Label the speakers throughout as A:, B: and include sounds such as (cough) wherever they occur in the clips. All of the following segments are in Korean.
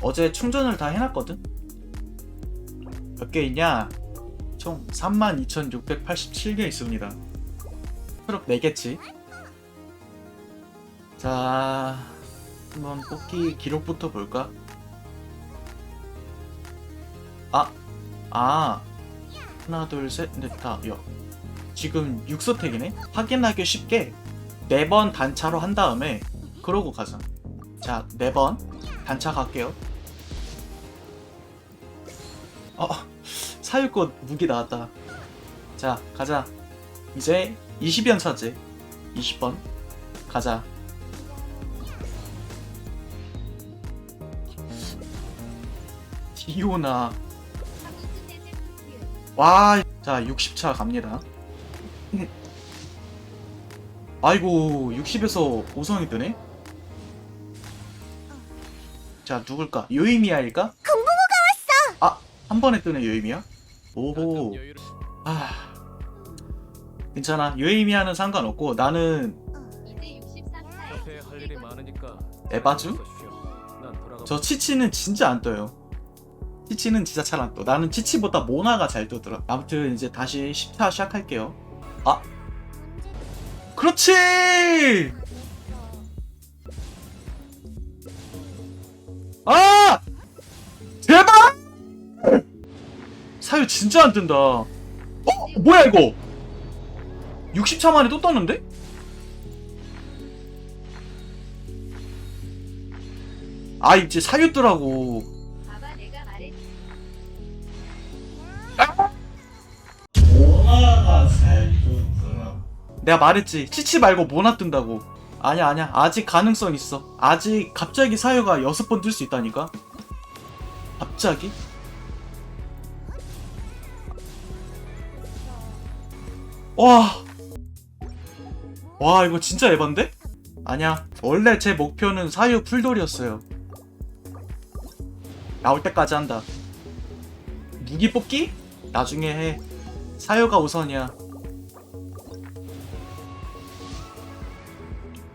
A: 어제 충전을 다 해놨거든? 몇 개 있냐? 총 32,687개 있습니다. 트럭 4개치. 자, 한번 뽑기 기록부터 볼까? 아, 아, 하나, 둘, 셋, 넷, 다, 여. 지금 6서택이네? 확인하기 쉽게 4번 단차로 한 다음에 그러고 가자. 자, 4번 단차 갈게요. 어, 사육꽃 무기 나왔다. 자, 가자. 이제 20연 차지. 20번. 가자. 디오나. 와, 자, 60차 갑니다. 아이고, 60에서 5성이 뜨네? 자, 누굴까? 요이미야일까? 한 번에 뜨네, 요이미야? 오호. 아. 괜찮아. 요이미야는 상관없고, 나는
B: 이제 63살.
C: 옆에 할 일이 많으니까
A: 에바주?
C: 난 돌아가
A: 저 치치는 진짜 안 떠요. 치치는 진짜 잘 안 떠. 나는 치치보다 모나가 잘 뜨더라. 아무튼 이제 다시 10차 시작할게요. 아! 그렇지! 아! 사유 진짜 안 뜬다. 어? 뭐야 이거? 60차 만에 또 떴는데? 아 이제 사유 뜨라고.
B: 내가 말했지.
A: 치치 말고 모나 뜬다고. 아니야 아니야. 아직 가능성 있어. 아직 갑자기 사유가 여섯 번 뜰 수 있다니까. 갑자기? 와. 와 이거 진짜 에반데? 아니야. 원래 제 목표는 사유 풀돌이었어요. 나올 때까지 한다. 무기 뽑기? 나중에 해. 사유가 우선이야.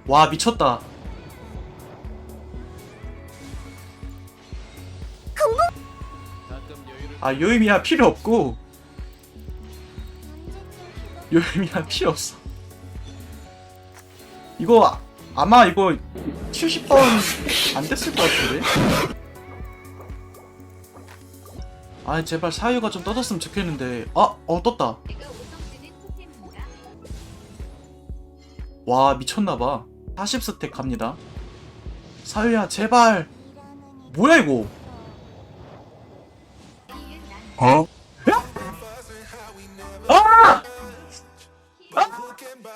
A: 와 미쳤다. 아 요이미야 필요 없고 요이미야 필요 없어. 이거 아- 아마 이거 70번 안 됐을 것 같은데. 아 제발 사유가 좀 떠졌으면 좋겠는데. 아, 어 떴다.
B: 내가 5성지는 토템인가?
A: 와 미쳤나봐 40스택 갑니다 사유야 제발 뭐야 이거 어?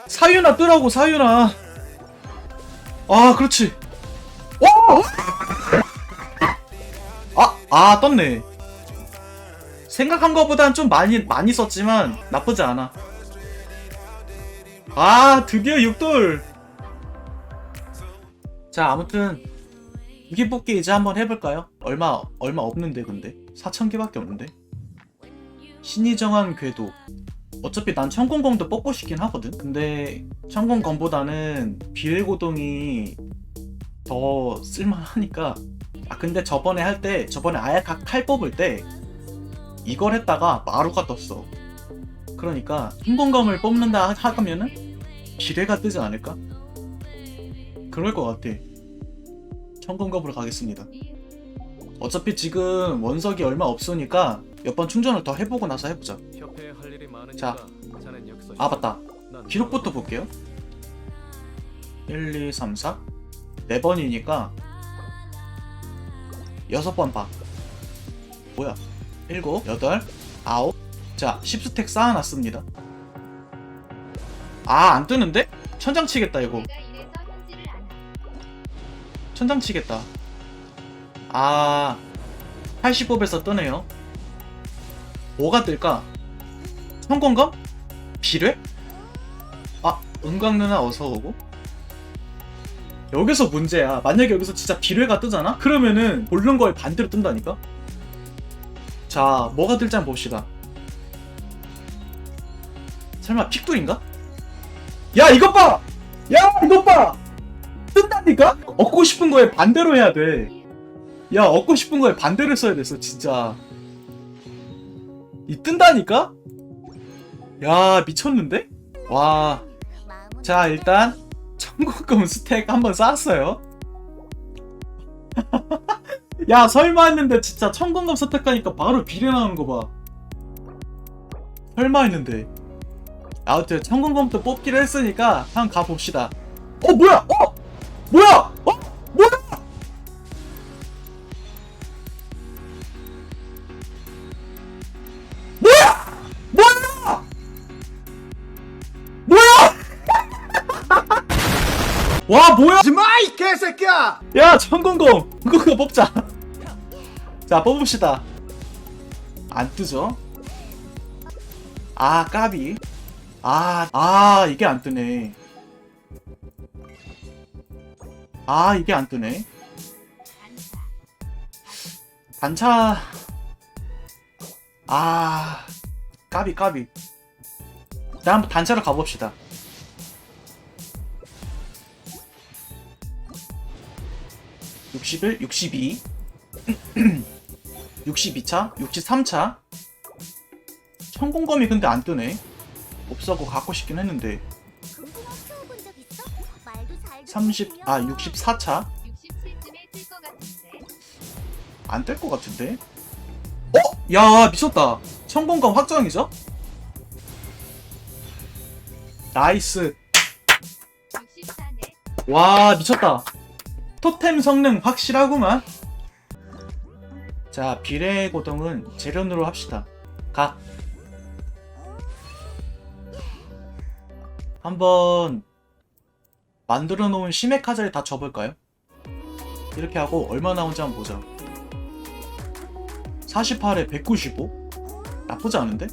A: 사유나 뜨라고 사유나. 아 그렇지. 오! 아, 아 떴네. 생각한 것보단 좀 많이 많이 썼지만 나쁘지 않아. 아 드디어 6돌. 자 아무튼 무기 뽑기 이제 한번 해볼까요? 얼마 얼마 없는데 근데? 4,000개밖에 없는데? 신이 정한 궤도 어차피 난 천공검도 뽑고 싶긴 하거든? 근데 천공검보다는 비례고동이 더 쓸만하니까. 아 근데 저번에 할 때 저번에 아예 각칼 뽑을 때 이걸 했다가 마루가 떴어. 그러니까 흰공검을 뽑는다 하- 하면은 비례가 뜨지 않을까? 그럴 것 같아. 천공검으로 가겠습니다. 어차피 지금 원석이 얼마 없으니까 몇 번 충전을 더 해보고 나서 해보자. 자. 아 맞다.
C: 난
A: 기록부터 볼게요. 1, 2, 3, 4 4번이니까 6번 봐. 뭐야? 7, 8, 9 자, 10스택 쌓아놨습니다. 아 안 뜨는데? 천장 치겠다 이거.
B: 안 해.
A: 천장 치겠다. 아 80법에서 뜨네요 뭐가 뜰까? 성공검? 비례? 아 은광 누나 어서 오고 여기서 문제야 만약에 여기서 진짜 비례가 뜨잖아? 그러면은 고른 거에 반대로 뜬다니까? 자 뭐가 뜰지 한번 봅시다 설마 픽돌인가? 야 이것 봐! 야 이것 봐! 뜬다니까? 얻고 싶은 거에 반대로 해야 돼 야 얻고 싶은 거에 반대를 써야 됐어 진짜 이 뜬다니까? 야 미쳤는데? 와. 자 일단 청국금 스택 한번 쌌어요. (laughs) 야 설마 했는데 진짜 청국금 스택하니까 바로 비례 나오는 거 봐. 설마 했는데. 아무튼 청국금도 뽑기로 했으니까 한번 가봅시다. 어 뭐야? 어? 뭐야 와 뭐야?
D: 마이 개새끼야!
A: 야 천공공! 그거 뽑자. 자 뽑읍시다. 안 뜨죠? 아 까비. 아, 아 이게 안 뜨네. 아 이게 안 뜨네.
B: 단사.
A: 반차. 아 까비 까비. 자 한번 단차로 가봅시다 (61) (62) 62차 63차 천공검이 근데 안 뜨네 없어고 갖고 싶긴 했는데 30, 아 64차
B: 67쯤에 뜰것 같은데.
A: 안? 어? 야 미쳤다 성공감 확정이죠? 나이스
B: 64네.
A: 와 미쳤다 토템 성능 확실하구만 자 비례 고동은 재련으로 합시다 가 한번 만들어 놓은 심해 카자리 다 접을까요? 이렇게 하고 얼마 나온지 한번 보자 48에 195? 나쁘지 않은데?